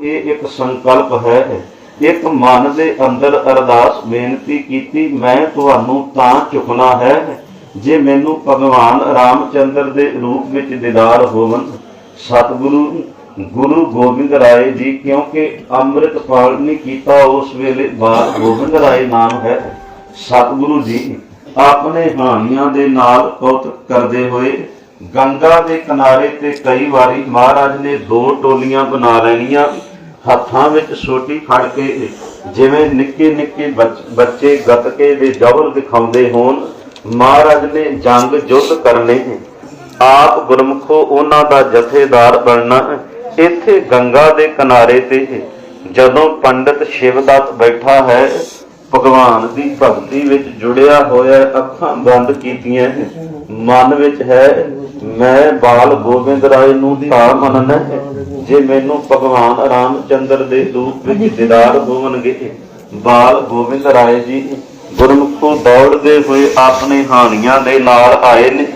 ਇਹ ਇੱਕ ਸੰਕਲਪ ਹੈ। ਇੱਕ ਮਨ ਦੇ ਅੰਦਰ ਅਰਦਾਸ ਬੇਨਤੀ ਕੀਤੀ, ਮੈਂ ਤੁਹਾਨੂੰ ਤਾਂ ਚੁਕਣਾ ਹੈ ਜੇ ਮੈਨੂੰ ਭਗਵਾਨ ਰਾਮਚੰਦਰ ਦੇ ਰੂਪ ਵਿੱਚ ਦੀਦਾਰ ਹੋਵਨ ਸਤਿਗੁਰੂ, ਗੁਰੂ ਗੋਬਿੰਦ ਰਾਏ ਜੀ, ਕਿਉਂਕਿ ਅੰਮ੍ਰਿਤ ਪਾਲ ਪਾਲਣੀ ਕੀਤਾ, ਉਸ ਵੇਲੇ ਬਾਦ ਗੋਬਿੰਦ ਰਾਏ ਨਾਮ ਹੈ। ਸਤਿਗੁਰੂ ਜੀ, ਆਪਣੇ ਹਾਨੀਆਂ ਦੇ ਨਾਲ ਕੌਤਕ ਕਰਦੇ ਹੋਏ ਗੰਗਾ ਦੇ ਕਿਨਾਰੇ ਤੇ ਕਈ ਵਾਰੀ ਮਹਾਰਾਜ ਨੇ ਦੋ ਟੋਲੀਆਂ ਬਣਾ ਲੈਣੀਆਂ, ਹੱਥਾਂ ਵਿੱਚ ਸੋਟੀ ਫੜ ਕੇ ਜਿਵੇਂ ਨਿੱਕੇ ਨਿੱਕੇ ਬੱਚੇ ਗੱਤਕੇ ਦੇ ਜੌਹਰ ਦਿਖਾਉਂਦੇ ਹੋਣ, ਮਹਾਰਾਜ ਨੇ ਜੰਗ ਯੁੱਧ ਕਰਨੇ ਆਪ ਗੁਰਮਖੋ ਉਹਨਾਂ ਦਾ ਜਥੇਦਾਰ ਬਣਨਾ ਇੱਥੇ ਗੰਗਾ ਦੇ ਕਿਨਾਰੇ ਤੇ ਜਦੋਂ ਪੰਡਿਤ ਸ਼ਿਵਦੱਤ ਬੈਠਾ ਹੈ ਭਗਵਾਨ ਦੀ ਭਗਤੀ ਵਿੱਚ ਜੁੜਿਆ ਹੋਇਆ ਅੱਖਾਂ ਬੰਦ ਕੀਤੀਆਂ ਹੈ, ਮਨ ਵਿੱਚ ਹੈ ਮੈਂ ਬਾਲ ਗੋਬਿੰਦ ਰਾਏ ਨੂੰ ਤਾਂ ਮੰਨਣਾ ਜੇ ਮੈਨੂੰ ਭਗਵਾਨ ਰਾਮਚੰਦਰ ਦੇ ਰੂਪ ਵਿੱਚ ਦੀਦਾਰ ਹੋਵਣਗੇ ਬਾਲ ਗੋਬਿੰਦ ਰਾਏ ਜੀ ਗੁਰਮੁਖੋਂ ਦੌੜਦੇ ਹੋਏ ਆਪਣੇ ਹਾਨੀਆਂ ਦੇ ਨਾਲ ਆਏ ਨੇ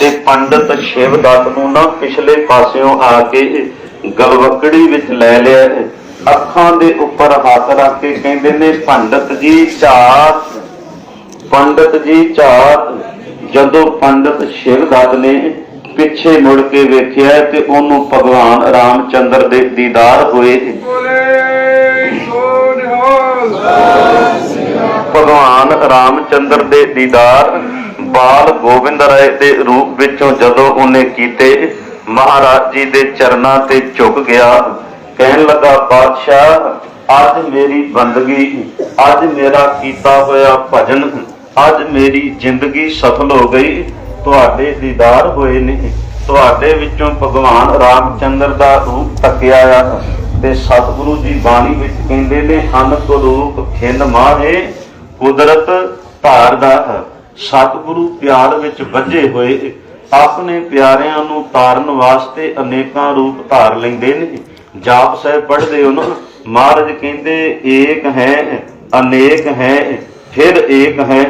ਤੇ ਪੰਡਤ ਸ਼ਿਵਦੱਤ ਨੂੰ ਨਾ ਪਿਛਲੇ ਪਾਸਿਓਂ ਆ ਕੇ ਗਲਵਕੜੀ ਵਿੱਚ ਲੈ ਲਿਆ ਅੱਖਾਂ ਦੇ ਉੱਪਰ ਹੱਥ ਰੱਖ ਕੇ ਕਹਿੰਦੇ ਨੇ ਪੰਡਤ ਜੀ ਝਾਤ ਪੰਡਤ ਜੀ ਝਾਤ ਜਦੋਂ ਪੰਡਤ ਸ਼ਿਵਦੱਤ ਨੇ ਪਿੱਛੇ ਮੁੜ ਕੇ ਵੇਖਿਆ ਤੇ ਉਹਨੂੰ ਭਗਵਾਨ ਰਾਮਚੰਦਰ ਦੇ ਦੀਦਾਰ ਹੋਏ। ਭਗਵਾਨ ਰਾਮਚੰਦਰ ਦੇ ਦੀਦਾਰ ਬਾਲ ਗੋਬਿੰਦ ਰਾਏ ਦੇ ਰੂਪ ਵਿੱਚੋਂ ਜਦੋਂ ਉਹਨੇ ਕੀਤੇ ਮਹਾਰਾਜ ਜੀ ਦੇ ਚਰਨਾਂ ਤੇ ਝੁਕ ਗਿਆ। ਕਹਿਣ ਲੱਗਾ, ਬਾਦਸ਼ਾਹ, ਅੱਜ ਮੇਰੀ ਬੰਦਗੀ, ਅੱਜ ਮੇਰਾ ਕੀਤਾ ਹੋਇਆ ਭਜਨ, ਅੱਜ ਮੇਰੀ ਜ਼ਿੰਦਗੀ ਸਫਲ ਹੋ ਗਈ। ਤੁਹਾਡੇ ਦੀਦਾਰ ਹੋਏ ਨੇ। ਤੁਹਾਡੇ ਵਿੱਚੋਂ ਭਗਵਾਨ ਰਾਮਚੰਦਰ ਦਾ ਰੂਪ ਤੱਕਿਆ ਆ ਤੇ ਸਤਿਗੁਰੂ ਜੀ ਬਾਣੀ ਵਿੱਚ ਕਹਿੰਦੇ ਨੇ ਅਨਕ ਰੂਪ ਖਿੰਨ ਮਾਹੇ, ਕੁਦਰਤ ਧਾਰਦਾ ਸਤਿਗੁਰੂ ਪਿਆਰ ਵਿੱਚ ਵੱਜੇ ਹੋਏ, ਆਪਣੇ ਪਿਆਰਿਆਂ ਨੂੰ ਤਾਰਨ ਵਾਸਤੇ ਅਨੇਕਾਂ ਰੂਪ ਧਾਰ ਲੈਂਦੇ ਨੇ। ਜਾਪ ਸਾਹਿਬ ਪੜ੍ਹਦੇ ਹੋ ਨਾ, ਮਹਾਰਾਜ ਕਹਿੰਦੇ, ਏਕ ਹੈ, ਅਨੇਕ ਹੈ, ਫਿਰ ਏਕ ਹੈ।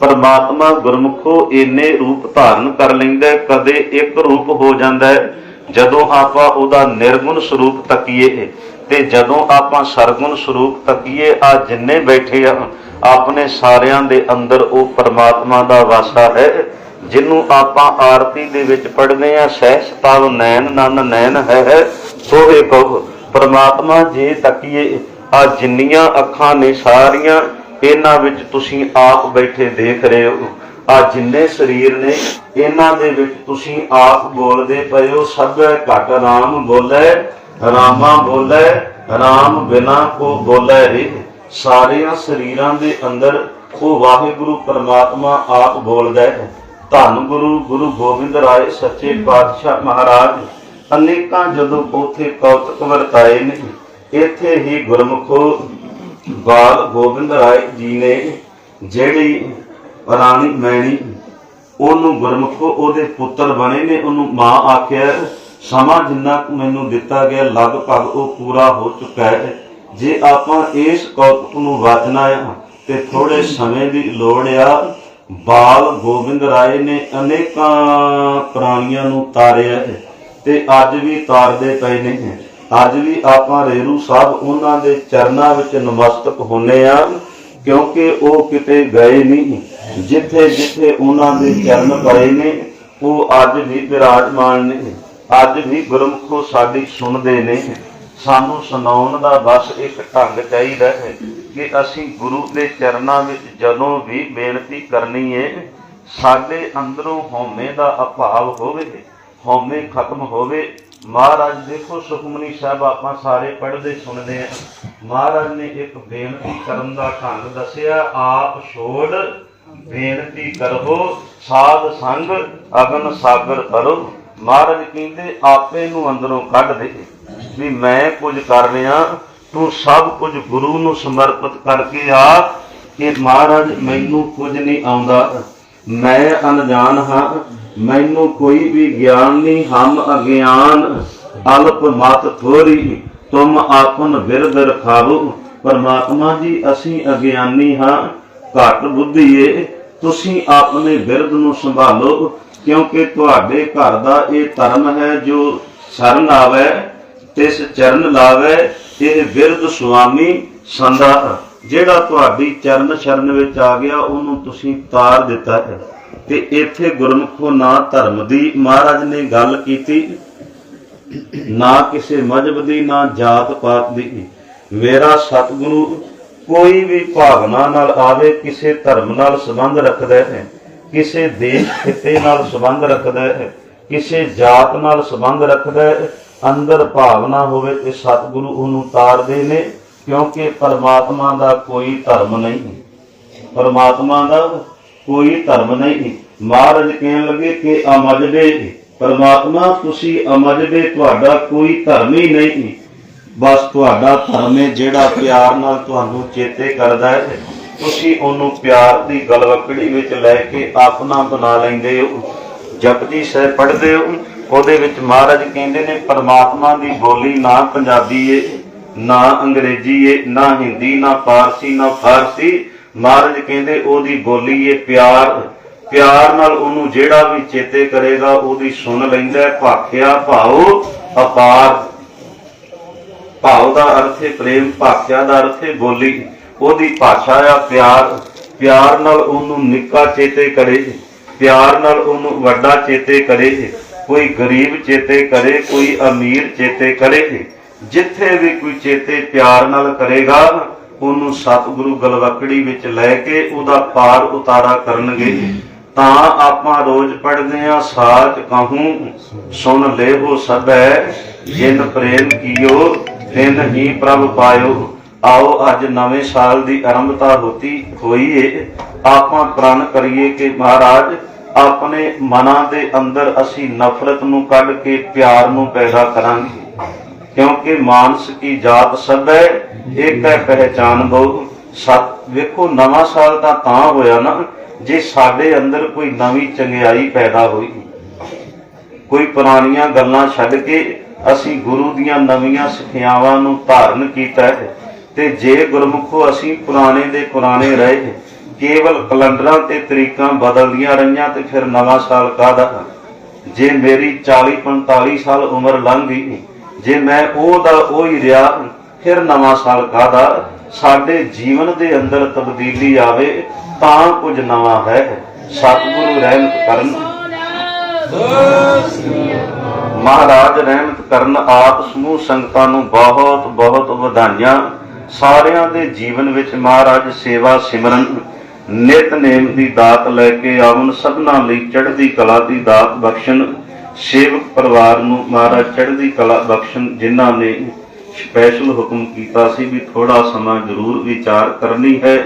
ਪਰਮਾਤਮਾ ਗੁਰਮੁਖੋ ਇੰਨੇ ਰੂਪ ਧਾਰਨ ਕਰ ਲੈਂਦਾ ਕਦੇ ਇੱਕ ਰੂਪ ਹੋ ਜਾਂਦਾ ਹੈ। ਜਦੋਂ ਆਪਾਂ ਉਹਦਾ ਨਿਰਗੁਣ ਸਰੂਪ ਤੱਕੀਏ, ਤੇ ਜਦੋਂ ਆਪਾਂ ਸਰਗੁਣ ਸਰੂਪ ਤੱਕੀਏ, ਆ ਜਿੰਨੇ ਬੈਠੇ ਆ, ਆਪਣੇ ਸਾਰਿਆਂ ਦੇ ਅੰਦਰ ਉਹ ਪਰਮਾਤਮਾ ਦਾ ਵਾਸਾ ਹੈ। ਜਿਹਨੂੰ ਆਪਾਂ ਆਰਤੀ ਦੇ ਵਿੱਚ ਪੜ੍ਹਦੇ ਆ ਸਹਿਸ ਤਵ ਨੈਣ, ਨਨ ਨੈਣ ਹੈ, ਸੋਹੇ ਕਹੋ। ਪਰਮਾਤਮਾ ਜੇ ਤੱਕੀਏ, ਆ ਜਿੰਨੀਆਂ ਅੱਖਾਂ ਨੇ ਸਾਰੀਆਂ, ਇਹਨਾਂ ਵਿੱਚ ਤੁਸੀਂ ਆਪ ਬੈਠੇ ਦੇਖ ਰਹੇ ਹੋ। ਆ ਜਿੰਨੇ ਸਰੀਰ ਨੇ, ਇਹਨਾਂ ਦੇ ਵਿੱਚ ਤੁਸੀਂ ਆਪ ਬੋਲਦੇ ਪਏ ਹੋ। ਸਭ ਘਟ ਰਾਮ ਬੋਲੇ, ਰਾਮਾ ਬੋਲੇ, ਰਾਮ ਬਿਨਾ ਕੋ ਬੋਲੇ ਰੇ। ਸਾਰਿਆਂ ਸਰੀਰਾਂ ਦੇ ਅੰਦਰ ਉਹ ਵਾਹਿਗੁਰੂ ਪਰਮਾਤਮਾ ਆਪ ਬੋਲਦਾ ਹੈ। ਧੰਨ ਗੁਰੂ ਗੁਰੂ ਗੋਬਿੰਦ ਰਾਏ, ਸੱਚੇ ਪਾਤਸ਼ਾਹ ਮਹਾਰਾਜ। ਅਨੇਕਾਂ ਜਦੋਂ ਉਥੇ ਕੌਤਕ ਵਰਤਾਏ ਨੇ, ਇੱਥੇ ਹੀ ਗੁਰਮੁਖੋ ਬਾਲ ਗੋਬਿੰਦ ਰਾਏ ਜੀ ਨੇ ਜਿਹੜੀ ਰਾਣੀ ਮੈਣੀ, ਉਹਨੂੰ ਗੁਰਮੁਖੋ, ਉਹਦੇ ਪੁੱਤਰ ਬਣੇ ਨੇ, ਉਹਨੂੰ ਮਾਂ ਆਖਿਆ, ਸਮਾਂ ਜਿੰਨਾ ਮੈਨੂੰ ਦਿੱਤਾ ਗਿਆ, ਲਗਭਗ ਉਹ ਪੂਰਾ ਹੋ ਚੁੱਕਾ ਹੈ। ਜੇ ਆਪਾਂ ਇਸ ਕੌਤਕ ਨੂੰ ਵਾਚਣਾ ਆ, ਤੇ ਥੋੜੇ ਸਮੇਂ ਦੀ ਲੋੜ ਆ ਬਾਲ ਗੋਬਿੰਦ ਰਾਏ ਨੇ ਅਨੇਕਾਂ ਪ੍ਰਾਣੀਆਂ ਨੂੰ ਤਾਰਿਆ ਹੈ ਤੇ ਅੱਜ ਵੀ ਤਾਰਦੇ ਪਏ ਨੇ ਅੱਜ ਵੀ ਆਪਾਂ ਰੇਰੂ ਸਾਹਿਬ ਉਹਨਾਂ ਦੇ ਚਰਨਾਂ ਵਿੱਚ ਨਮਸਤਕ ਹੁੰਨੇ ਆ, ਕਿਉਂਕਿ ਉਹ ਕਿਤੇ ਗਏ ਨਹੀਂ ਜਿੱਥੇ ਜਿੱਥੇ ਉਹਨਾਂ ਦੇ ਚਰਨ ਪਏ ਨੇ, ਉਹ ਅੱਜ ਵੀ ਵਿਰਾਜਮਾਨ ਨੇ ਅੱਜ ਵੀ ਗੁਰਮੁਖੋ ਸਾਡੀ ਸੁਣਦੇ ਨੇ ਸਾਨੂੰ ਸੁਣਾਉਣ ਦਾ ਬਸ ਇੱਕ ਢੰਗ ਚਾਹੀਦਾ ਹੈ ਕਿ ਅਸੀਂ ਗੁਰੂ ਦੇ ਚਰਨਾਂ ਵਿੱਚ ਜਦੋਂ ਵੀ ਬੇਨਤੀ ਕਰਨੀ ਹੈ ਸਾਡੇ ਅੰਦਰੋਂ ਹਉਮੈ ਦਾ ਅਭਾਵ ਹੋਵੇ, ਹਉਮੈ ਖਤਮ ਹੋਵੇ। ਮਹਾਰਾਜ ਦੇਖੋ, ਸੁਖਮਨੀ ਸਾਹਿਬ ਆਪਾਂ ਸਾਰੇ ਪੜ੍ਹਦੇ ਸੁਣਦੇ ਆ। ਮਹਾਰਾਜ ਨੇ ਇੱਕ ਬੇਨਤੀ ਕਰਨ ਦਾ ਢੰਗ ਦੱਸਿਆ, ਆਪ ਛੋੜ, ਬੇਨਤੀ ਕਰੋ, ਸਾਧ ਸੰਗ, ਅਗਨ ਸਾਗਰ ਕਰੋ ਮਹਾਰਾਜ ਕਹਿੰਦੇ, ਆਪੇ ਨੂੰ ਅੰਦਰੋਂ ਕੱਢ ਦੇ, ਵੀ ਮੈਂ ਕੁਝ ਕਰ ਰਿਹਾ ਤੂੰ ਸਭ ਕੁਝ ਗੁਰੂ ਨੂੰ ਸਮਰਪਿਤ ਕਰਕੇ ਆ ਕਿ ਮਹਾਰਾਜ, ਮੈਨੂੰ ਕੁਝ ਨਹੀਂ ਆਉਂਦਾ। ਮੈਂ ਅਣਜਾਣ ਹਾਂ। ਮੈਨੂੰ ਕੋਈ ਵੀ ਗਿਆਨ ਨਹੀਂ। ਹਮ ਅਗਿਆਨ। ਅਲਪ ਮਤ ਥੋਰੀ ਤੁਮ ਆਪਨ ਬਿਰਦ ਰਖਾਵੋ। ਪਰਮਾਤਮਾ ਜੀ, ਅਸੀਂ ਅਗਿਆਨੀ ਹਾਂ। ਘੱਟ ਬੁੱਧੀ ਏ ਤੁਸੀਂ ਆਪਣੇ ਬਿਰਦ ਨੂੰ ਸੰਭਾਲੋ। ਕਿਉਂਕਿ ਤੁਹਾਡੇ ਘਰ ਦਾ ਇਹ ਧਰਮ ਹੈ, ਜੋ ਸ਼ਰਨ ਆਵੇ। ਤਿਸ ਚਰਨ ਲਾਵੇ, ਇਹ ਬਿਰਧ ਸੁਆਮੀ ਸੰਦਾ ਜਿਹੜਾ ਤੁਹਾਡੀ ਚਰਨ ਸ਼ਰਨ ਵਿੱਚ ਆ ਗਿਆ, ਉਹਨੂੰ ਤੁਸੀਂ ਤਾਰ ਦਿੱਤਾ ਹੈ। ਤੇ ਇੱਥੇ ਗੁਰਮੁਖੋ ਨਾ ਧਰਮ ਦੀ, ਮਹਾਰਾਜ ਨੇ ਗੱਲ ਕੀਤੀ, ਨਾ ਕਿਸੇ ਮਜਬ ਦੀ, ਨਾ ਜਾਤ ਪਾਤ ਦੀ। ਮੇਰਾ ਸਤਿਗੁਰੂ ਕੋਈ ਵੀ ਭਾਵਨਾ ਨਾਲ ਆਵੇ, ਕਿਸੇ ਧਰਮ ਨਾਲ ਸੰਬੰਧ ਰੱਖਦਾ ਹੈ, ਕਿਸੇ ਦੇਸ਼ ਖਿੱਤੇ ਨਾਲ ਸੰਬੰਧ ਰੱਖਦਾ ਹੈ, ਕਿਸੇ ਜਾਤ ਨਾਲ ਸੰਬੰਧ ਰੱਖਦਾ ਹੈ ਅੰਦਰ ਭਾਵਨਾ ਹੋਵੇ ਤੇ ਸਤਿਗੁਰੂ ਉਹਨੂੰ ਤਾਰਦੇ ਨੇ, ਕਿਉਂਕਿ ਪਰਮਾਤਮਾ ਦਾ ਕੋਈ ਧਰਮ ਨਹੀਂ ਪਰਮਾਤਮਾ ਦਾ ਕੋਈ ਧਰਮ ਨਹੀਂ ਮਹਾਰਾਜ ਕਹਿਣ ਲੱਗੇ ਕਿ ਅਮਜਦੇ ਪਰਮਾਤਮਾ, ਤੁਸੀਂ ਅਮਜਦੇ, ਤੁਹਾਡਾ ਕੋਈ ਧਰਮ ਹੀ ਨਹੀਂ ਬਸ ਤੁਹਾਡਾ ਧਰਮ ਹੈ ਜਿਹੜਾ ਪਿਆਰ ਨਾਲ ਤੁਹਾਨੂੰ ਚੇਤੇ ਕਰਦਾ ਹੈ। ਤੁਸੀਂ ਉਹਨੂੰ ਪਿਆਰ ਦੀ ਗਲਵਕੜੀ ਵਿੱਚ ਲੈ ਕੇ ਆਪਣਾ ਬਣਾ ਲੈਂਦੇ ਹੋ। ਜਪਜੀ ਸਾਹਿਬ ਪੜ੍ਹਦੇ ਹੋ। ਉਹਦੇ ਵਿੱਚ ਮਹਾਰਾਜ ਕਹਿੰਦੇ ਨੇ, ਪਰਮਾਤਮਾ ਦੀ ਬੋਲੀ ਨਾ ਪੰਜਾਬੀ ਏ, ਨਾ ਅੰਗਰੇਜ਼ੀ ਏ, ਨਾ ਹਿੰਦੀ, ਨਾ ਫਾਰਸੀ ਨਾ ਫਾਰਸੀ। ਮਹਾਰਾਜ ਕਹਿੰਦੇ ਉਹਦੀ ਬੋਲੀ ਏ ਪਿਆਰ। ਪਿਆਰ ਨਾਲ ਉਹਨੂੰ ਜਿਹੜਾ ਵੀ ਚੇਤੇ ਕਰੇਗਾ, ਉਹਦੀ ਸੁਣ ਲੈਂਦਾ, ਭਾਖਿਆ ਭਾਉ ਅਪਾਰ। ਭਾਵ ਦਾ ਅਰਥ ਹੈ ਪ੍ਰੇਮ, ਭਾਖਿਆ ਦਾ ਅਰਥ ਹੈ ਬੋਲੀ। ਉਹਦੀ ਭਾਸ਼ਾ ਆ ਪਿਆਰ। ਪਿਆਰ ਨਾਲ ਉਹਨੂੰ ਨਿੱਕਾ ਚੇਤੇ ਕਰੇ, ਪਿਆਰ ਨਾਲ ਉਹਨੂੰ ਵੱਡਾ ਚੇਤੇ ਕਰੇ। ਕੋਈ ਗਰੀਬ ਚੇਤੇ ਕਰੇ, ਕੋਈ ਅਮੀਰ ਚੇਤੇ ਕਰੇ ਜਿੱਥੇ ਵੀ ਕੋਈ ਚੇਤੇ ਪਿਆਰ ਨਾਲ ਕਰੇਗਾ, ਉਹਨੂੰ ਸਤਿਗੁਰੂ ਗਲਵਕੜੀ ਵਿੱਚ ਲੈ ਕੇ ਉਹਦਾ ਪਾਰ ਉਤਾਰਾ ਕਰਨਗੇ। ਤਾਂ ਆਪਾਂ ਰੋਜ਼ ਪੜ੍ਹਦੇ ਆ ਸਾਚ ਕਹੂੰ, ਸੁਣ ਲੇਹੋ ਸਭੈ, ਜਿਨ ਪ੍ਰੇਮ ਕੀਓ, ਤਿਨ ਹੀ ਪ੍ਰਭ ਪਾਇਓ। ਆਓ, ਅੱਜ ਨਵੇਂ ਸਾਲ ਦੀ ਆਰੰਭਤਾ ਹੋਤੀ ਹੋਈ ਏ ਆਪਾਂ ਪ੍ਰਣ ਕਰੀਏ ਕਿ ਮਹਾਰਾਜ ਆਪਣੇ ਮਨਾਂ ਦੇ ਅੰਦਰ ਅਸੀਂ ਨਫ਼ਰਤ ਨੂੰ ਕੱਢ ਕੇ ਪਿਆਰ ਨੂੰ ਪੈਦਾ ਕਰਾਂਗੇ। ਕਿਉਂਕਿ ਮਾਨਸ ਕੀ ਜਾਤ ਸਭ ਇੱਕ ਹੈ ਪਹਿਚਾਨ ਬਹੁ। ਸਤ, ਵੇਖੋ ਨਵਾਂ ਸਾਲ ਤਾਂ ਤਾਂ ਹੋਇਆ ਨਾ, ਜੇ ਸਾਡੇ ਅੰਦਰ ਕੋਈ ਨਵੀਂ ਚੰਗਿਆਈ ਪੈਦਾ ਹੋਈ। ਕੋਈ ਪੁਰਾਣੀਆਂ ਗੱਲਾਂ ਛੱਡ ਕੇ ਅਸੀਂ ਗੁਰੂ ਦੀਆਂ ਨਵੀਆਂ ਸਿੱਖਿਆਵਾਂ ਨੂੰ ਧਾਰਨ ਕੀਤਾ ਹੈ, ਤੇ ਜੇ ਗੁਰਮੁਖੋ ਅਸੀਂ ਪੁਰਾਣੇ ਦੇ ਪੁਰਾਣੇ ਰਹੇ ਕੇਵਲ ਕੈਲੰਡਰਾਂ ਤੇ ਤਰੀਕਾਂ ਬਦਲਦੀਆਂ ਰਹੀਆਂ ਤੇ ਫਿਰ ਨਵਾਂ ਸਾਲ ਕਾਹਦਾ? ਜੇ ਮੇਰੀ 40 45 ਸਾਲ ਉਮਰ ਲੰਘ ਗਈ, ਜੇ ਮੈਂ ਉਹ ਦਾ ਉਹ ਹੀ ਰਿਹਾ, ਫਿਰ ਨਵਾਂ ਸਾਲ ਕਾਹਦਾ? ਸਾਡੇ ਜੀਵਨ ਦੇ ਅੰਦਰ ਤਬਦੀਲੀ ਆਵੇ ਤਾਂ ਕੁਝ ਨਵਾਂ ਹੈ। ਸਤਿਗੁਰੂ ਰਹਿਮਤ ਕਰਨ। ਮਹਾਰਾਜ ਰਹਿਮਤ ਕਰਨ ਆਪ ਸਮੂਹ ਸੰਗਤਾਂ ਨੂੰ ਬਹੁਤ ਬਹੁਤ ਵਧਾਈਆਂ। ਸਾਰਿਆਂ ਦੇ ਜੀਵਨ ਵਿੱਚ ਮਹਾਰਾਜ ਸੇਵਾ ਸਿਮਰਨ। ਨਿਤਨੇਮ ਦੀ ਦਾਤ ਲੈ ਕੇ ਆਵਨ ਸਭਨਾਂ ਲਈ ਚੜ੍ਹਦੀ ਕਲਾ ਦੀ ਦਾਤ ਬਖਸ਼ਣ, ਸੇਵਕ ਪਰਿਵਾਰ ਨੂੰ ਮਹਾਰਾਜ ਚੜ੍ਹਦੀ ਕਲਾ ਬਖਸ਼ਣ ਜਿਨ੍ਹਾਂ ਨੇ ਸਪੈਸ਼ਲ ਹੁਕਮ ਕੀਤਾ ਸੀ ਵੀ ਥੋੜਾ ਸਮਾਂ ਜ਼ਰੂਰ ਵਿਚਾਰ ਕਰਨੀ ਹੈ,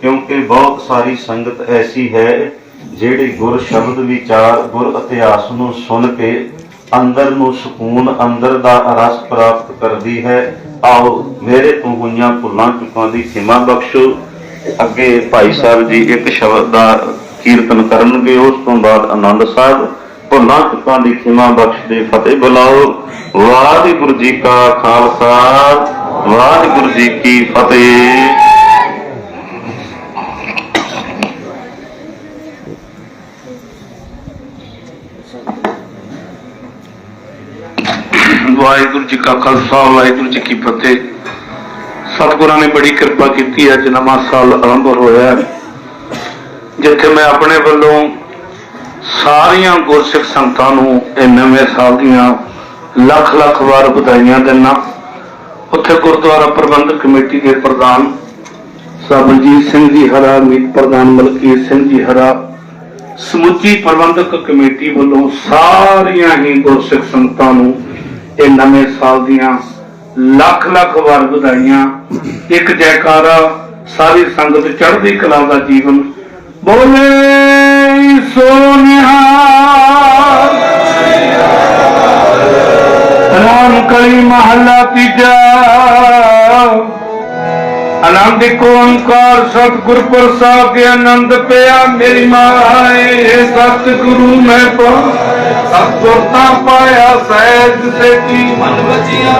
ਕਿਉਂਕਿ ਬਹੁਤ ਸਾਰੀ ਸੰਗਤ ਐਸੀ ਹੈ ਜਿਹੜੀ ਗੁਰ ਸ਼ਬਦ ਵਿਚਾਰ, ਗੁਰ ਇਤਿਹਾਸ ਨੂੰ ਸੁਣ ਕੇ ਅੰਦਰ ਨੂੰ ਸਕੂਨ, ਅੰਦਰ ਦਾ ਰਸ ਪ੍ਰਾਪਤ ਕਰਦੀ ਹੈ। ਆਓ ਮੇਰੇ ਤੋਂ ਹੋਈਆਂ ਭੁੱਲਾਂ ਚੁੱਕਾਂ ਦੀ ਖਿਮਾ ਬਖਸ਼ੋ। ਅੱਗੇ ਭਾਈ ਸਾਹਿਬ ਜੀ ਇੱਕ ਸ਼ਬਦ ਦਾ ਕੀਰਤਨ ਕਰਨਗੇ, ਉਸ ਤੋਂ ਬਾਅਦ ਆਨੰਦ ਸਾਹਿਬ ਭੁੱਲਾਂ ਚੁੱਕਾਂ ਦੀ ਖਿਮਾ ਬਖਸ਼ਦੇ ਫਤਿਹ ਬੁਲਾਓ। ਵਾਹਿਗੁਰੂ ਜੀ ਕਾ ਖਾਲਸਾ, ਵਾਹਿਗੁਰੂ ਜੀ ਕੀ ਫਤਿਹ। ਵਾਹਿਗੁਰੂ ਜੀ ਕਾ ਖਾਲਸਾ, ਵਾਹਿਗੁਰੂ ਜੀ ਕੀ ਫਤਿਹ। ਸਤਿਗੁਰਾਂ ਨੇ ਬੜੀ ਕਿਰਪਾ ਕੀਤੀ ਅੱਜ ਨਵਾਂ ਸਾਲ ਆਰੰਭ ਹੋਇਆ ਜਿੱਥੇ ਮੈਂ ਆਪਣੇ ਵੱਲੋਂ ਸਾਰੀਆਂ ਗੁਰਸਿੱਖ ਸੰਗਤਾਂ ਨੂੰ ਇਹ ਨਵੇਂ ਸਾਲ ਦੀਆਂ ਲੱਖ ਲੱਖ ਵਾਰ ਵਧਾਈਆਂ ਦਿੰਦਾ ਉੱਥੇ ਗੁਰਦੁਆਰਾ ਪ੍ਰਬੰਧਕ ਕਮੇਟੀ ਦੇ ਪ੍ਰਧਾਨ ਸਰਬਜੀਤ ਸਿੰਘ ਜੀ ਹਰਾ, ਮੀਤ ਪ੍ਰਧਾਨ ਮਲਕੀਰ ਸਿੰਘ ਜੀ ਹਰਾ, ਸਮੁੱਚੀ ਪ੍ਰਬੰਧਕ ਕਮੇਟੀ ਵੱਲੋਂ ਸਾਰੀਆਂ ਹੀ ਗੁਰਸਿੱਖ ਸੰਗਤਾਂ ਨੂੰ ਇਹ ਨਵੇਂ ਸਾਲ ਦੀਆਂ ਲੱਖ ਲੱਖ ਵਾਰ ਵਧਾਈਆਂ ਇੱਕ ਜੈਕਾਰਾ, ਸਾਰੀ ਸੰਗਤ ਚੜ੍ਹਦੀ ਕਲਾ ਦਾ ਜੀਵਨ। ਬੋਲੇ ਸੋਨਿਹਾ ਰਾਮ ਕਲੀ ਮਹੱਲਾ ਤੀਜਾ। ਆਨੰਦ ਕੋ ਓੰਕਾਰ, ਸਤਿਗੁਰ ਪ੍ਰਸਾਦ ਦੇ ਆਨੰਦ ਪਿਆ ਮੇਰੀ ਮਾਏ ਸਤਿਗੁਰੂ ਮੈਂ ਪਾ ਸਤਿਗੁਰ ਤਾਂ ਪਾਇਆ ਸਹਿਜ ਸੇਤੀ। ਮਨ ਵਜਿਆ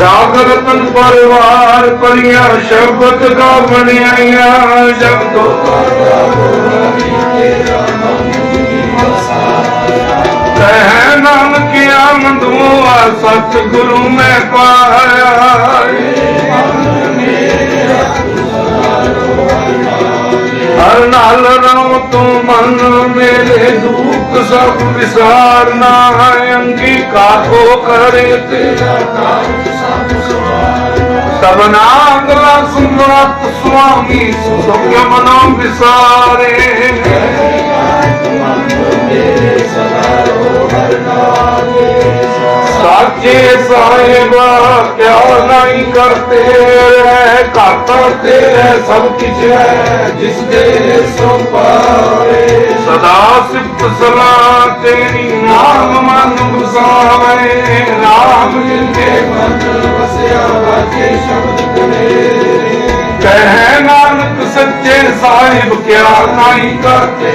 ਰਾਗ ਰਤਨ ਪਰਿਵਾਰ ਪਰੀਆਂ ਸ਼ਬਦ ਗਾ ਬਣਾਈਆਂ ਜਗਤੋ ਕਹਿ ਨਾਨਕ ਆਨੰਦ ਹੋਆ ਸਤ ਗੁਰੂ ਮੈਂ ਪਾਇਆ। ਹਰ ਨਾਲ ਰਹੁ ਤੂੰ ਮਨ ਮੇਰੇ ਦੁੱਖ ਸਭ ਵਿਸਾਰਨਾ ਹੈ, ਅੰਗੀਕਾਰ ਕਰੇ ਤੇਰਾ ਨਾਮ ਸਭ ਸਭਨਾ ਅਗਲਾ ਸੁਮਰਤ ਸੁਆਮੀ ਸੁਖ ਮਨੋ ਵਿਸਾਰੇ ਸਾਚੇ ਸਾਹਿਬ ਕਿਆ ਨਹੀਂ ਕਰਤੇ ਰਹਿ? ਘਾਤਾ ਤੇਰੇ ਸਭ ਕੁਛ ਹੈ, ਜਿਸ ਦੇ ਸੋ ਪਾਵੇ ਸਦਾ ਸਿਫਤ ਸਲਾਹ ਤੇਰੀ ਨਾਮ ਮਨ ਵਸਾਵੇ। ਨਾਮ ਜਿਨਕੇ ਮਨ ਵਸਿਆ ਬਾਜੇ ਸ਼ਬਦ ਕਰੇ। ਕਹਿ ਨਾਨਕ ਸੱਚੇ ਸਾਹਿਬ ਕਿਆ ਨਹੀਂ ਕਰਤੇ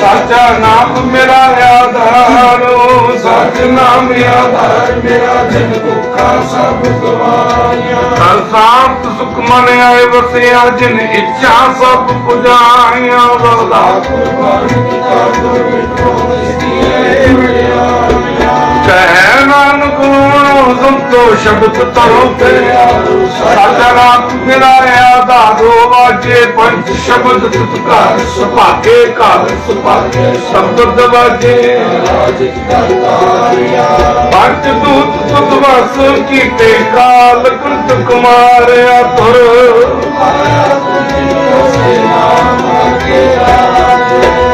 ਸਾਚਾ ਨਾਮ ਮੇਰਾ ਆਧਾਰੋ। ਸਚ ਨਾਮ ਆਧਾਰ, ਮੇਰਾ ਜਨ ਦੁੱਖਾ ਸਭ ਗਵਾਈਆਂ ਹਰ ਸਾਥ ਸੁਖ ਮਨ ਆਏ ਵਸਿਆ, ਜਿਨ ਇੱਛਾ ਸਭ ਪੁਜਾਈਆਂ ਬੋਲਾ ਕੁਰਬਾਨ ਕੀਤਾ ਗੁਰ ਕਹਿ ਨਾਨਕ ਗੁਰੂ ਸੰਤੋ ਸ਼ਬਦ ਤਰੋ ਤੇ ਸਾਚਾ ਨਾਮ ਮੇਰਾ ਵਾਜੇ ਪੰਜ ਸ਼ਬਦ ਤੁਤ ਘਰ ਸੁਭਾਗੇ ਘਰ, ਸੁਭਾਗੇ ਸ਼ਬਦ ਵਾਜੇ ਪੰਜ ਦੂਤ ਤੁਤ ਵਸ ਕੀਤੇ ਕਾਲ ਕ੍ਰਿਤ ਕੁਮਾਰਿਆ ਤੁਰ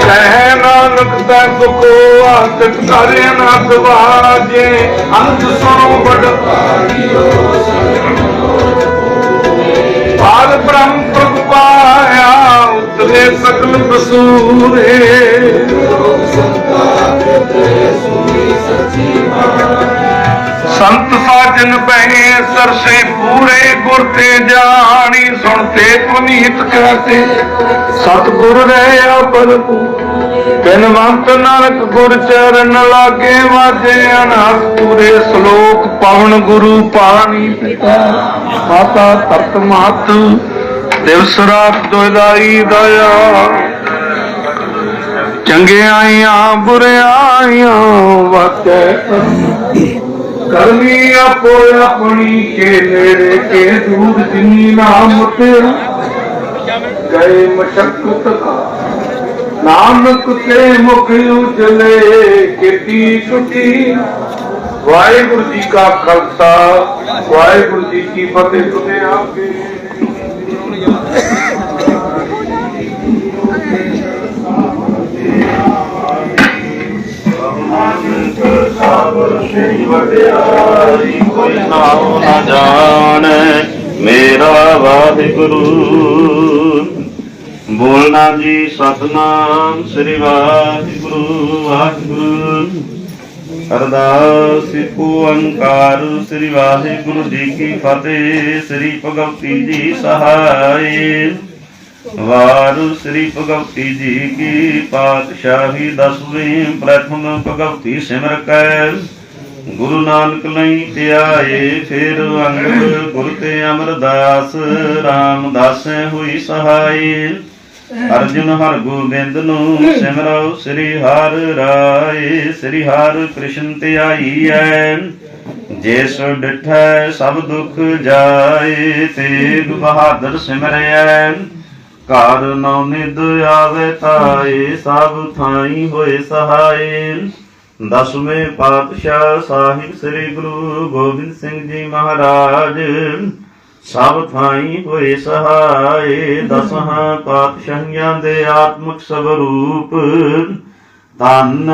ਕਹਿ ਨਾਨਕ ਤੈ ਸੁਖੋ ਆਤਿਕ ਕਰੇ ਨਾ ਗਵਾਜੇ ਅੰਤ ਸੁਣੋ ਬੜ। ਪਾਰ ਬ੍ਰਹਮ ਉਤਰੇ ਸਕਲ ਬਸੂਰੇ ਸੰਤ ਸਾਜਨ ਬਹਿ ਸਰਸੇ ਪੂਰੇ ਗੁਰ ਤੇ ਜਾਣੀ ਸੁਣਤੇ ਪੁਨੀਤ ਕਹਤੇ ਸਤਿਗੁਰ ਰਹਿਆ ਪਰਪੂ ਬਿਨਵੰਤ ਨਾਨਕ ਗੁਰ ਚਰਨ ਲਾਗੇ ਵਾਜੇ, ਅਨਾਥ ਪੂਰੇ ਸ਼ਲੋਕ ਪਵਨ ਗੁਰੂ ਪਾਣੀ ਪਿਤਾ। ਮਾਤਾ ਤਤ ਮਾਤ ਦਿਵਸ ਰਾਤ ਦੁਇਦਾਈ ਦਇਆ ਚੰਗਿਆਈਆਂ ਬੁਰਿਆਈਆਂ ਵਾਕੇ ਕਰਮੀ ਆਪੋ ਆਪਣੀ ਕੇ ਨੇੜੇ, ਕੇ ਦੂਰ ਜਿਨੀ ਨਾਮ ਤੇ ਗਏ ਮਸ਼ਕਤ ਕਾ ਨਾਨਕ ਤੇ ਮੁਖ ਉਜਲੇ, ਕੀਤੀ ਛੁੱਟੀ। ਵਾਹਿਗੁਰੂ ਜੀ ਕਾ ਖਾਲਸਾ, ਵਾਹਿਗੁਰੂ ਜੀ ਕੀ ਫਤਿਹ। ਤੁਮੇ ਆਪੇ ਕੋਈ ਨਾਮ ਨਾ ਜਾਣੈ ਮੇਰਾ ਵਾਹਿਗੁਰੂ ਬੋਲਣਾ ਜੀ ਸਤਨਾਮ ਸ੍ਰੀ ਵਾਹਿਗੁਰੂ ਵਾਹਿਗੁਰੂ। ਅਰਦਾਸ ਓੰਕਾਰ ਸ੍ਰੀ ਵਾਹਿਗੁਰੂ ਜੀ ਕੀ ਫਤਿਹ, ਸ੍ਰੀ ਭਗਵਤੀ ਜੀ ਸਹਾਈ ਵਾਰੂ ਸ੍ਰੀ ਭਗਵਤੀ ਜੀ ਕੀ ਪਾਤਸ਼ਾਹੀ ਦਸਵੇਂ ਪ੍ਰਥਮ ਭਗਵਤੀ ਸਿਮਰ ਕੈ। ਗੁਰੂ ਨਾਨਕ ਲਈ ਧਿਆਏ ਫਿਰ ਅੰਗ ਗੁਰ ਤੇ ਅਮਰਦਾਸ, ਰਾਮਦਾਸ ਹੋਈ ਸਹਾਈ ਅਰਜੁਨ ਹਰ ਗੋਬਿੰਦ ਨੂੰ ਸਿਮਰੋ ਸ੍ਰੀ ਹਰਿ ਰਾਏ, ਸ੍ਰੀ ਹਰਿ ਕ੍ਰਿਸ਼ਨ ਧਿਆਈ ਐ ਜਿਸ ਡਿਠੈ ਸਭ ਦੁਖ ਜਾਏ ਤੇਗ ਬਹਾਦਰ ਸਿਮਰਿਐ ਘਰ ਨਉ ਨਿਦ ਆਵੇ ਤਾਏ, ਸਭ ਥਾਈ ਹੋਏ ਸਹਾਏ ਦਸਵੇਂ ਪਾਤਸ਼ਾਹ ਸਾਹਿਬ ਸ੍ਰੀ ਗੁਰੂ ਗੋਬਿੰਦ ਸਿੰਘ ਜੀ ਮਹਾਰਾਜ ਸਭ ਥਾਈ ਹੋਏ ਸਹਾਏ ਦਸਹਾਂ ਪਾਤਸ਼ਾਹੀਆਂ ਦੇ ਆਤਮਿਕ ਸਵਰੂਪ ਧੰਨ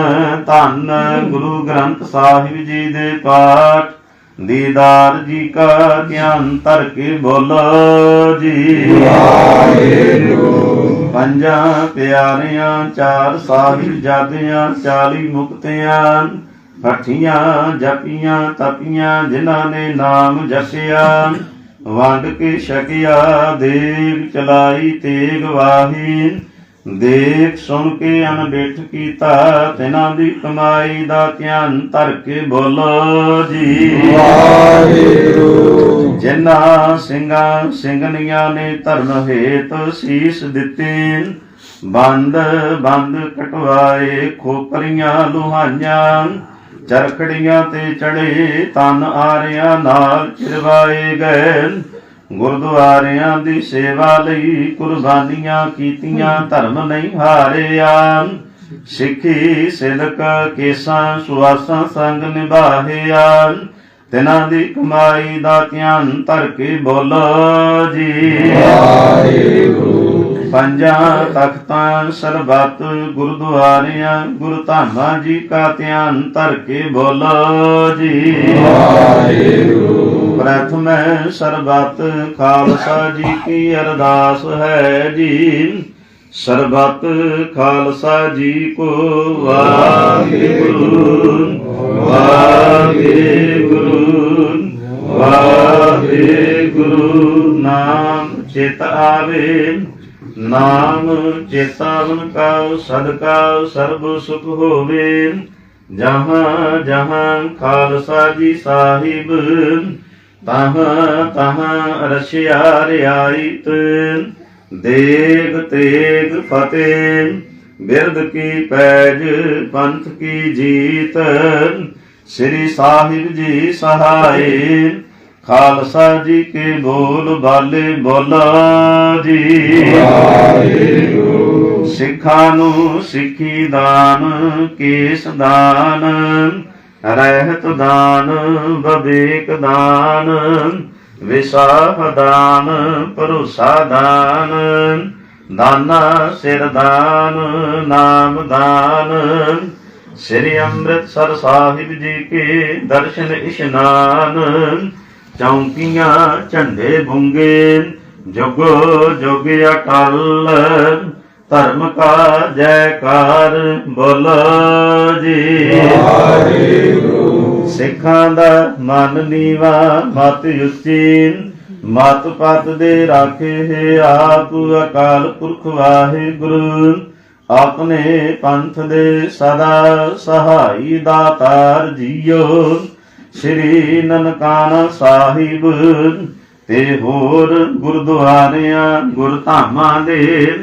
ਧੰਨ ਗੁਰੂ ਗ੍ਰੰਥ ਸਾਹਿਬ ਜੀ ਦੇ ਪਾਠ। ਦੀਦਾਰ ਜੀ ਕਾ ਗਿਆਨ ਧਰ ਕੇ ਬੋਲੋ ਜੀ। ਪੰਜਾਂ ਪਿਆਰਿਆਂ, ਚਾਰ ਸਾਹਿਬ ਜਾਦਿਆਂ, ਚਾਲੀ ਮੁਕਤਿਆਂ ਫਠੀਆਂ ਜਪੀਆਂ, ਤਪੀਆਂ, ਜਿਨ੍ਹਾਂ ਨੇ ਨਾਮ ਜਪਿਆ। ਵੰਡ ਕੇ ਛਕਿਆ ਦੇਗ ਚਲਾਈ ਤੇਗ ਵਾਹੀ। ਦੇਖ ਸੁਣ ਕੇ ਅਨਬਿਠ ਕੀਤਾ ਤਿਨਾਂ ਦੀ ਕਮਾਈ ਦਾ ਧਿਆਨ ਧਰ ਕੇ ਬੋਲੋ ਜੀ। ਵਾਹਿਗੁਰੂ। ਜਿਨ੍ਹਾਂ ਸਿੰਘਾਂ ਸਿੰਘਣੀਆਂ ਨੇ ਧਰਮ ਹੇਤ ਸੀਸ ਦਿੱਤੇ ਬੰਦ ਬੰਦ ਕਟਵਾਏ ਖੋਪਰੀਆਂ ਲੁਹਾਈਆਂ। ਚਰਖੜੀਆਂ ਤੇ ਚੜੇ ਤਨ ਆਰਿਆਂ ਨਾਲ ਚਿਰਵਾਏ ਗਏ। ਗੁਰਦੁਆਰਿਆਂ ਦੀ ਸੇਵਾ ਲਈ ਕੁਰਬਾਨੀਆਂ ਕੀਤੀਆਂ, ਧਰਮ ਨਹੀਂ ਹਾਰਿਆ। ਸਿੱਖੀ, ਸਿਦਕ, ਕੇਸਾਂ, ਸੁਆਸਾਂ ਸੰਗ ਨਿਭਾਹਿਆ ਤਿਨਾਂ ਦੀ ਕਮਾਈ ਦਾ ਧਿਆਨ ਧਰ ਕੇ ਬੋਲੋ ਜੀ। ਪੰਜਾਂ ਤਖਤਾਂ ਸਰਬੱਤ ਗੁਰਦੁਆਰਿਆਂ ਗੁਰੂ ਧਾਮਾਂ ਜੀ ਕਾ ਧਿਆਨ ਧਰ ਕੇ ਬੋਲੋ ਜੀ। ਪ੍ਰਥਮ ਸਰਬੱਤ ਖਾਲਸਾ ਜੀ ਕੀ ਅਰਦਾਸ ਹੈ ਜੀ। ਸਰਬੱਤ ਖਾਲਸਾ ਜੀ ਕੋ ਵਾਹਿਗੁਰੂ। ਵਾਹਿਗੁਰੂ। ਵਾਹਿਗੁਰੂ। ਨਾਮ ਚਿਤ ਆਵੇ। ਨਾਮ ਚੇਤਾਵਨ ਕਾ ਸਦਕਾ ਸਰਬ ਸੁਖ ਹੋਵੇ। ਜਹਾਂ ਜਹਾਂ ਖਾਲਸਾ ਜੀ ਸਾਹਿਬ, ਤਹਾਂ ਤਹਾਂ ਰਸ਼ਿਆ ਰਿਆਇਤ। ਦੇਗ ਤੇਗ ਫਤਿਹ ਬਿਰਦ ਕੀ ਪੈਜ, ਪੰਥ ਕੀ ਜੀਤ। ਸ੍ਰੀ ਸਾਹਿਬ ਜੀ ਸਹਾਏ ਖਾਲਸਾ ਜੀ ਕੇ ਬੋਲ ਬਾਲੇ ਬੋਲਾ ਜੀ। ਸਿੱਖਾਂ ਨੂੰ ਸਿੱਖੀ ਦਾਨ ਕੇਸ ਦਾਨ ਰਹਿਤ ਦਾਨ ਵਿਵੇਕ ਦਾਨ ਵਿਸਾਹ ਦਾਨ ਭਰੋਸਾ ਦਾਨ ਦਾਨਾ ਸਿਰ ਦਾਨ ਨਾਮ ਦਾਨ। ਸ੍ਰੀ ਅੰਮ੍ਰਿਤਸਰ ਸਾਹਿਬ ਜੀ ਕੇ ਦਰਸ਼ਨ ਇਸ਼ਨਾਨ ਚੌਂਕੀਆਂ ਝੰਡੇ ਬੁੰਗੇ, ਜੁਗ ਜੁਗ ਅਟਲ, ਧਰਮ ਕਾ ਜੈਕਾਰ ਬੋਲੋ ਜੀ। ਸਿੱਖਾਂ ਦਾ ਮਨ ਨੀਵਾ, ਮਤ ਉੱਚੀ ਮਤ ਪਤ ਦੇ ਰਾਖੇ ਹੈ ਆਪ, ਅਕਾਲ ਪੁਰਖ ਵਾਹਿਗੁਰੂ ਆਪਣੇ ਪੰਥ ਦੇ ਸਦਾ ਸਹਾਈ ਦਾਤਾਰ ਜੀਓ। ਸ੍ਰੀ ਨਨਕਾਣਾ ਸਾਹਿਬ ਤੇ ਹੋਰ ਗੁਰਦੁਆਰਿਆਂ, ਗੁਰਧਾਮਾਂ ਦੇ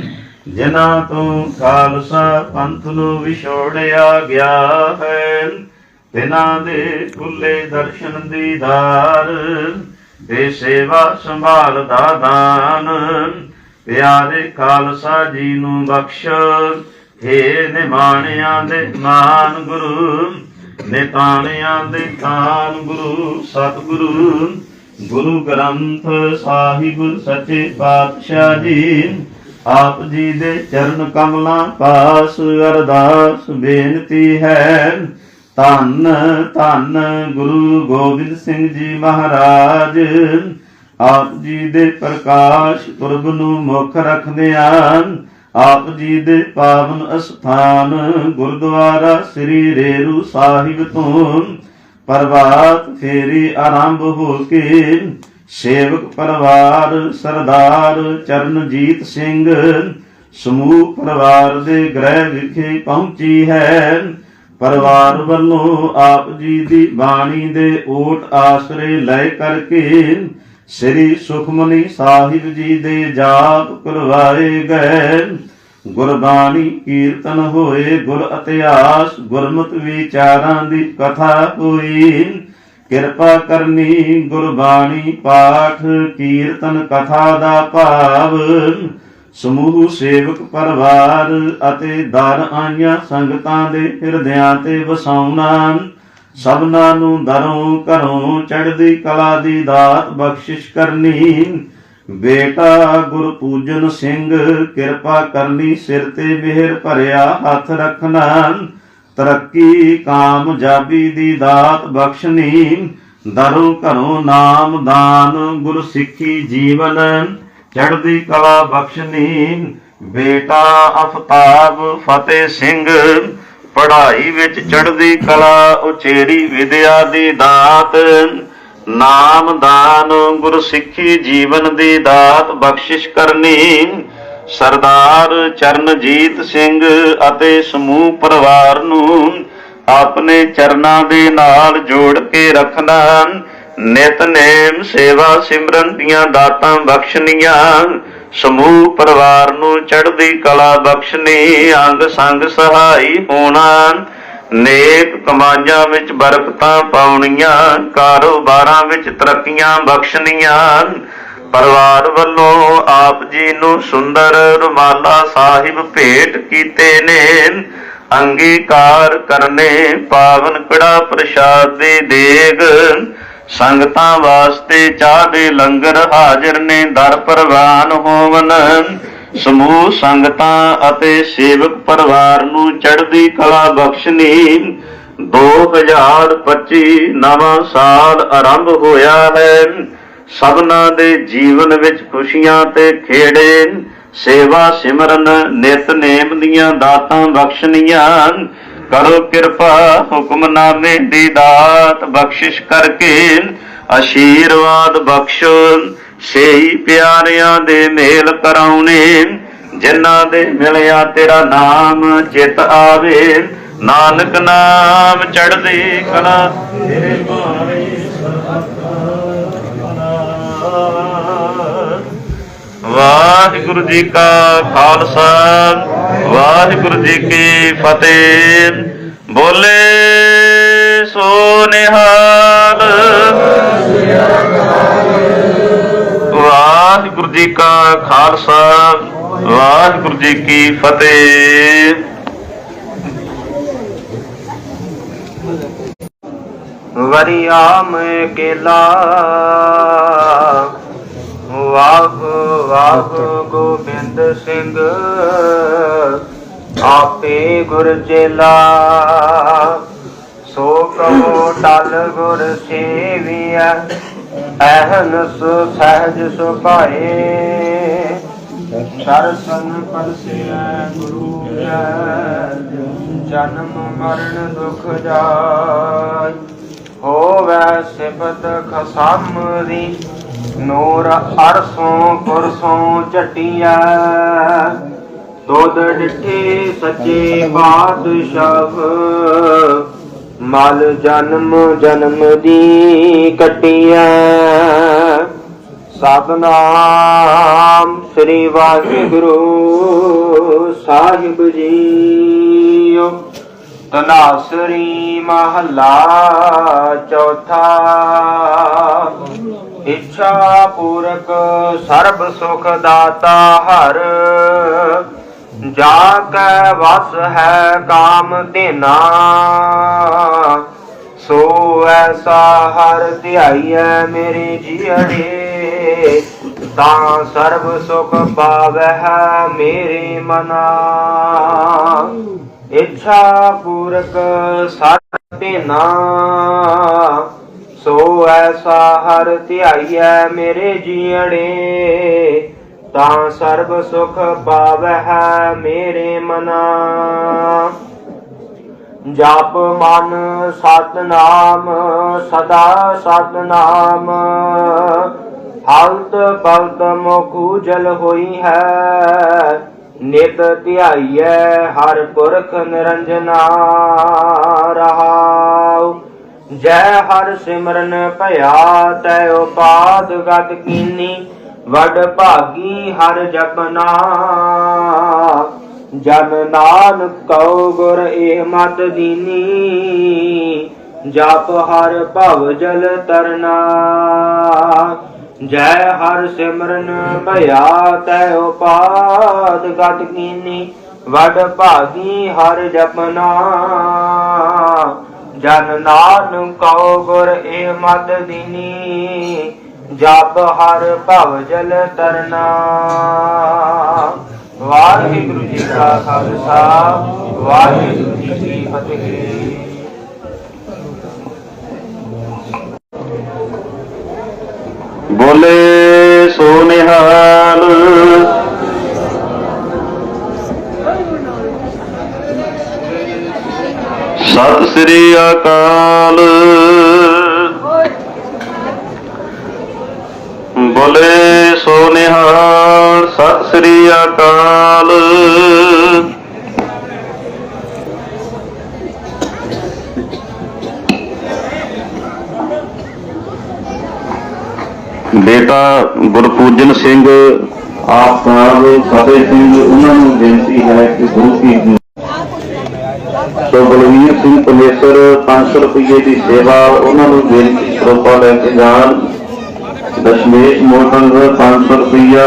ਜਿਨ੍ਹਾਂ ਤੋਂ ਖਾਲਸਾ ਪੰਥ ਨੂੰ ਵਿਛੋੜਿਆ ਗਿਆ ਹੈ, ਤਿਨਾਂ ਦੇ ਖੁੱਲੇ ਦਰਸ਼ਨ ਦੀਦਾਰ ਤੇ ਸੇਵਾ ਸੰਭਾਲ ਦਾ ਦਾਨ। ਪਿਆਰੇ ਖਾਲਸਾ ਜੀ ਨੂੰ ਬਖਸ਼, ਹੇ ਨਿਮਾਣਿਆਂ ਦੇ ਮਾਨ ਗੁਰੂ। ਨਿਤਾਣਿਆਂ ਦੇ ਤਾਨ ਗੁਰੂ, ਸਤਿਗੁਰੂ, ਗੁਰੂ ਗ੍ਰੰਥ ਸਾਹਿਬ ਸੱਚੇ ਪਾਤਸ਼ਾਹ ਜੀ। ਆਪ ਜੀ ਦੇ ਚਰਨ ਕਮਲਾਂ ਪਾਸ ਅਰਦਾਸ ਬੇਨਤੀ ਹੈ। ਧੰਨ ਧੰਨ ਗੁਰੂ ਗੋਬਿੰਦ ਸਿੰਘ ਜੀ ਮਹਾਰਾਜ। ਆਪ ਜੀ ਦੇ ਪ੍ਰਕਾਸ਼ ਪੁਰਬ ਨੂੰ ਮੁੱਖ ਰੱਖਦਿਆਂ ਆਪ ਜੀ ਦੇ ਪਾਵਨ ਅਸਥਾਨ ਗੁਰਦੁਆਰਾ ਸ੍ਰੀ ਰੇਰੂ ਸਾਹਿਬ ਤੋਂ ਪ੍ਰਭਾਤ ਫੇਰੀ ਆਰੰਭ ਹੋ ਕੇ ਸੇਵਕ ਪਰਿਵਾਰ ਸਰਦਾਰ ਚਰਨਜੀਤ ਸਿੰਘ ਸਮੂਹ ਪਰਿਵਾਰ ਦੇ ਗ੍ਰਹਿ ਵਿਖੇ ਪਹੁੰਚੀ ਹੈ। ਪਰਿਵਾਰ ਵੱਲੋਂ ਆਪ ਜੀ ਦੀ ਬਾਣੀ ਦੇ ਓਟ ਆਸਰੇ ਲੈ ਕਰਕੇ ਸ੍ਰੀ ਸੁਖਮਨੀ ਸਾਹਿਬ ਜੀ ਦੇ ਜਾਪ ਕਰਵਾਏ ਗਏ। ਗੁਰਬਾਣੀ ਕੀਰਤਨ ਹੋਏ, ਗੁਰ ਇਤਿਹਾਸ, ਗੁਰਮਤ ਵਿਚਾਰਾਂ ਦੀ ਕਥਾ ਹੋਈ ਕਿਰਪਾ ਕਰਨੀ ਗੁਰਬਾਣੀ ਪਾਠ, ਕੀਰਤਨ ਕਥਾ ਦਾ ਭਾਵ। ਸਮੂਹ ਸੇਵਕ ਪਰਿਵਾਰ ਅਤੇ ਦਰ ਆਈਆਂ ਸੰਗਤਾਂ ਦੇ ਹਿਰਦਿਆਂ ਤੇ ਵਸਾਉਣਾ। ਸਭਨਾਂ ਨੂੰ ਦਰੋਂ ਘਰੋਂ ਚੜ੍ਹਦੀ ਕਲਾ ਦੀ ਦਾਤ ਬਖਸ਼ਿਸ਼ ਕਰਨੀ। ਬੇਟਾ ਗੁਰਪੂਜਨ ਸਿੰਘ, ਕਿਰਪਾ ਕਰਨੀ, ਸਿਰ ਤੇ ਮਿਹਰ ਭਰਿਆ ਹੱਥ ਰੱਖਣਾ। ਤਰੱਕੀ ਕਾਮਯਾਬੀ ਦੀ ਦਾਤ ਬਖਸ਼ਨੀ ਦਰੋਂ ਘਰੋਂ ਨਾਮ ਦਾਨ, ਗੁਰ ਸਿੱਖੀ ਜੀਵਨ, ਚੜ੍ਹਦੀ ਕਲਾ ਬਖਸ਼ਨੀ ਬੇਟਾ, ਅਫਤਾਬ ਫਤਿਹ ਸਿੰਘ ਪੜ੍ਹਾਈ ਵਿੱਚ ਚੜਦੀ ਕਲਾ, ਉਚੇਰੀ ਵਿਦਿਆ ਦੀ ਦਾਤ। ਨਾਮ ਦਾਨ ਗੁਰ ਸਿੱਖੀ ਜੀਵਨ ਦੀ ਦਾਤ, ਬਖਸ਼ਿਸ਼ ਕਰਨੀ। ਸਰਦਾਰ ਚਰਨਜੀਤ ਸਿੰਘ ਅਤੇ ਸਮੂਹ ਪਰਿਵਾਰ ਨੂੰ ਆਪਣੇ ਚਰਨਾਂ ਦੇ ਨਾਲ ਜੋੜ ਕੇ ਰੱਖਣਾ। ਨਿਤਨੇਮ ਸੇਵਾ ਸਿਮਰਨ ਦੀਆਂ ਦਾਤਾਂ ਬਖਸ਼ਣੀਆਂ। ਸਮੂਹ ਪਰਿਵਾਰ ਨੂੰ ਚੜ੍ਹਦੀ ਕਲਾ ਬਖਸ਼ਨੀ, ਅੰਗ ਸੰਗ ਸਹਾਈ ਹੋਣਾ ਨੇਕ ਕਮਾਈਆਂ ਵਿੱਚ ਬਰਕਤਾਂ ਪਾਉਣੀਆਂ, ਕਾਰੋਬਾਰਾਂ ਵਿੱਚ ਤਰੱਕੀਆਂ ਬਖਸ਼ਣੀਆਂ। ਪਰਿਵਾਰ ਵੱਲੋਂ ਆਪ ਜੀ ਨੂੰ ਸੁੰਦਰ ਰੁਮਾਲਾ ਸਾਹਿਬ ਭੇਟ ਕੀਤੇ ਨੇ। ਅੰਗੀਕਾਰ ਕਰਨੇ ਪਾਵਨ ਕੜਾ ਪ੍ਰਸ਼ਾਦ ਦੀ ਦੇਗ। ਸੰਗਤਾਂ ਵਾਸਤੇ ਚਾਹ ਦੇ ਲੰਗਰ ਹਾਜ਼ਰ ਨੇ ਦਰ ਪ੍ਰਵਾਨ ਹੋਵਨ। ਸਮੂਹ ਸੰਗਤਾਂ ਅਤੇ ਸੇਵਕ ਪਰਿਵਾਰ ਨੂੰ ਚੜ੍ਹਦੀ ਕਲਾ ਬਖਸ਼ਣੀ 2025 ਨਵਾਂ ਸਾਲ ਆਰੰਭ ਹੋਇਆ ਹੈ। ਸਭਨਾਂ ਦੇ ਜੀਵਨ ਵਿੱਚ ਖੁਸ਼ੀਆਂ ਤੇ ਖੇੜੇ। ਸੇਵਾ ਸਿਮਰਨ ਨਿਤਨੇਮ ਦੀਆਂ ਦਾਤਾਂ ਬਖਸ਼ਣੀਆਂ ਕਰੋ ਕਿਰਪਾ ਹੁਕਮਨਾਮੇ ਦੀ ਦਾਤ, ਬਖਸ਼ਿਸ਼ ਕਰਕੇ ਆਸ਼ੀਰਵਾਦ ਬਖਸ਼ੋ। ਸਹੀ ਪਿਆਰਿਆਂ ਦੇ ਮੇਲ ਕਰਾਉਣੇ, ਜਿਨ੍ਹਾਂ ਦੇ ਮਿਲਿਆ ਤੇਰਾ ਨਾਮ ਚਿਤ ਆਵੇ। ਨਾਨਕ ਨਾਮ ਚੜ੍ਹਦੀ ਕਲਾ ਤੇਰੇ ਭਾਣੇ ਵਾਹਿਗੁਰੂ ਜੀ ਕਾ ਖਾਲਸਾ, ਵਾਹਿਗੁਰੂ ਜੀ ਕੀ ਫਤਿਹ। ਬੋਲੇ ਸੋ ਨਿਹਾਲ। ਵਾਹਿਗੁਰੂ ਜੀ ਕਾ ਖਾਲਸਾ, ਵਾਹਿਗੁਰੂ ਜੀ ਕੀ ਫਤਿਹ। ਵਰਿਆਮ ਕੇਲਾ ਵਾਹ ਵਾਹ ਗੋਬਿੰਦ ਸਿੰਘ। ਆਪੇ ਗੁਰ ਚੇਲਾ ਸੋ ਕਹੋ ਟਲ ਗੁਰ ਸੇਵੀਐ ਅਹਨਸ ਸਹਿਜ ਸੁਭਾਏ। ਸਰਸਨ ਪਰਸਿਐ ਗੁਰੂ ਜਨਮ ਮਰਨ ਦੁਖ ਜਾਇ। ਹੋਵੈ ਸਿਬਤ ਖਸਮ ਦੀ, ਨੂਰ ਅਰਸੋਂ ਕੁਰਸੋਂ ਝਟਿਐ। ਦੁੱਧ ਡਿਠੇ ਸੱਚੇ ਬਾਦਸ਼ਾਹ ਮਲ ਜਨਮ ਜਨਮ ਦੀ ਕਟਿਐ ਸਤਨਾਮ ਸ੍ਰੀ ਵਾਹਿਗੁਰੂ ਸਾਹਿਬ ਜੀਓ। ਤਨਾਸਰੀ ਮਹੱਲਾ ਚੌਥਾ। ਇੱਛਾ ਪੂਰਕ ਸਰਬ ਸੁਖ ਦਾਤਾ ਹਰ। ਜਾ ਕੈ ਵਸ ਹੈ ਕਾਮ ਦੇਨਾ ਸੋ ਐਸਾ ਹਰ ਧਿਆਈਐ ਮੇਰੇ ਜੀਅੜੇ, ਤਾਂ ਸਰਬ ਸੁਖ ਪਾਵਹਿ ਮੇਰੇ ਮਨਾ। ਇੱਛਾ ਪੂਰਕ ਸਤ ਨਾ ਸੋ ਐਸਾ ਹਰ ਧਿਆਈਐ ਮੇਰੇ ਜੀਅੜੇ ਤਾਂ ਸਰਬ ਸੁਖ ਪਾਵਹਿ ਮੇਰੇ ਮਨਾ। ਜਪ ਮਨ ਸਤਨਾਮ, ਸਦਾ ਸਤਨਾਮ। ਹਲਤ ਪਲਤ ਮੁਖੂ ਜਲ ਹੋਈ ਹੈ। ਨਿਤ ਧਿਆਈਐ ਹਰ ਪੁਰਖ ਨਿਰੰਜਨਾ ਰਹਾਉ। ਜੈ ਹਰ ਸਿਮਰਨ ਭਇਆ, ਤੈ ਉਪਾਦ ਗਤ ਕੀਨੀ। ਵਡ ਭਾਗੀ ਹਰ ਜਪਨਾ ਜਨ ਨਾਨਕ ਕਉ ਗੁਰ ਏ ਮਤ ਦੀਨੀ। ਜਪ ਹਰ ਭਵ ਜਲ ਤਰਨਾ। ਜੈ ਹਰ ਸਿਮਰਨ ਭਇਆ ਤੈ ਉਪਾਦ ਗਤ ਕੀਨੀ। ਵਡ ਭਾਗੀ ਹਰ ਜਪਨਾ ਜਨ ਨਾਨਕ ਕਉ ਗੁਰ ਏ ਮਤ ਦੀਨੀ। ਜਪ ਹਰ ਭਵ ਜਲ ਤਰਨਾ। ਵਾਹਿਗੁਰੂ ਜੀ ਕਾ ਖਾਲਸਾ, ਵਾਹਿਗੁਰੂ ਜੀ ਕੀ ਫਤਿਹ। ਬੋਲੇ ਸੋ ਨਿਹਾਲ ਸਤਿ ਸ੍ਰੀ ਅਕਾਲ ਬੋਲੇ ਸੋ ਨਿਹਾਲ ਸਤਿ ਸ੍ਰੀ ਅਕਾਲ। ਬੇਟਾ ਗੁਰਪੂਜਨ ਸਿੰਘ, ਆਪ ਸਾਹਿਬ ਫਤਿਹ ਸਿੰਘ, ਉਹਨਾਂ ਨੂੰ ਬੇਨਤੀ ਹੈ ਕਿ ਗੁਰੂ ਕੀ ਸੋ ਬਲਵੀਰ ਸਿੰਘ ਪਲੇਸਰ 500 ਰੁਪਏ ਦੀ ਸੇਵਾ, ਉਹਨਾਂ ਨੂੰ ਬੇਨਤੀ ਸਰੋਪਾ ਲੈ ਕੇ ਜਾਣ। ਦਸ਼ਮੇਸ਼ ਮੋਟਰ 500 ਰੁਪਇਆ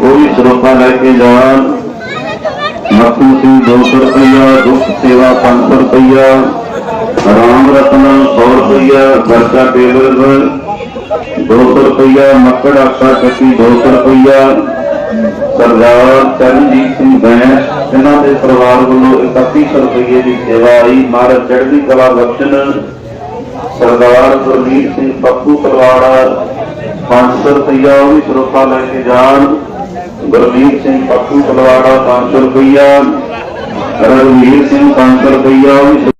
ਉਹ ਵੀ ਸਰੋਪਾ ਲੈ ਕੇ ਜਾਣ। ਮੱਖੂ ਸਿੰਘ 200 ਰੁਪਇਆ ਦੁੱਖ ਸੇਵਾ 500 ਰੁਪਇਆ ਰਾਮ ਰਤਨ 100 ਰੁਪਇਆ ਵਰਕਾ ਟੇਬਲ 200 ਰੁਪਇਆ ਮੱਕੜ ਆਟਾ ਚੱਕੀ 200 ਰੁਪਇਆ ਸਰਦਾਰ ਚਰਨਜੀਤ ਸਿੰਘ ਬੈਂਸ, ਇਹਨਾਂ ਦੇ ਪਰਿਵਾਰ ਵੱਲੋਂ 3100 ਰੁਪਏ ਦੀ ਸੇਵਾ ਆਈ। ਮਹਾਰਾਜ ਚੜ੍ਹਦੀ ਕਲਾ ਬਖਸ਼ਣ। ਸਰਦਾਰ ਗੁਰਮੀਤ ਸਿੰਘ ਪੱਪੂ ਤਲਵਾੜਾ 500 ਰੁਪਇਆ ਉਹ ਵੀ ਸਰੋਪਾ ਲੈ ਕੇ ਜਾਣ। ਗੁਰਮੀਤ ਸਿੰਘ ਪੱਪੂ ਤਲਵਾੜਾ 500 ਰੁਪਈਆ ਰਣਵੀਰ ਸਿੰਘ 500 ਰੁਪਇਆ ਉਹ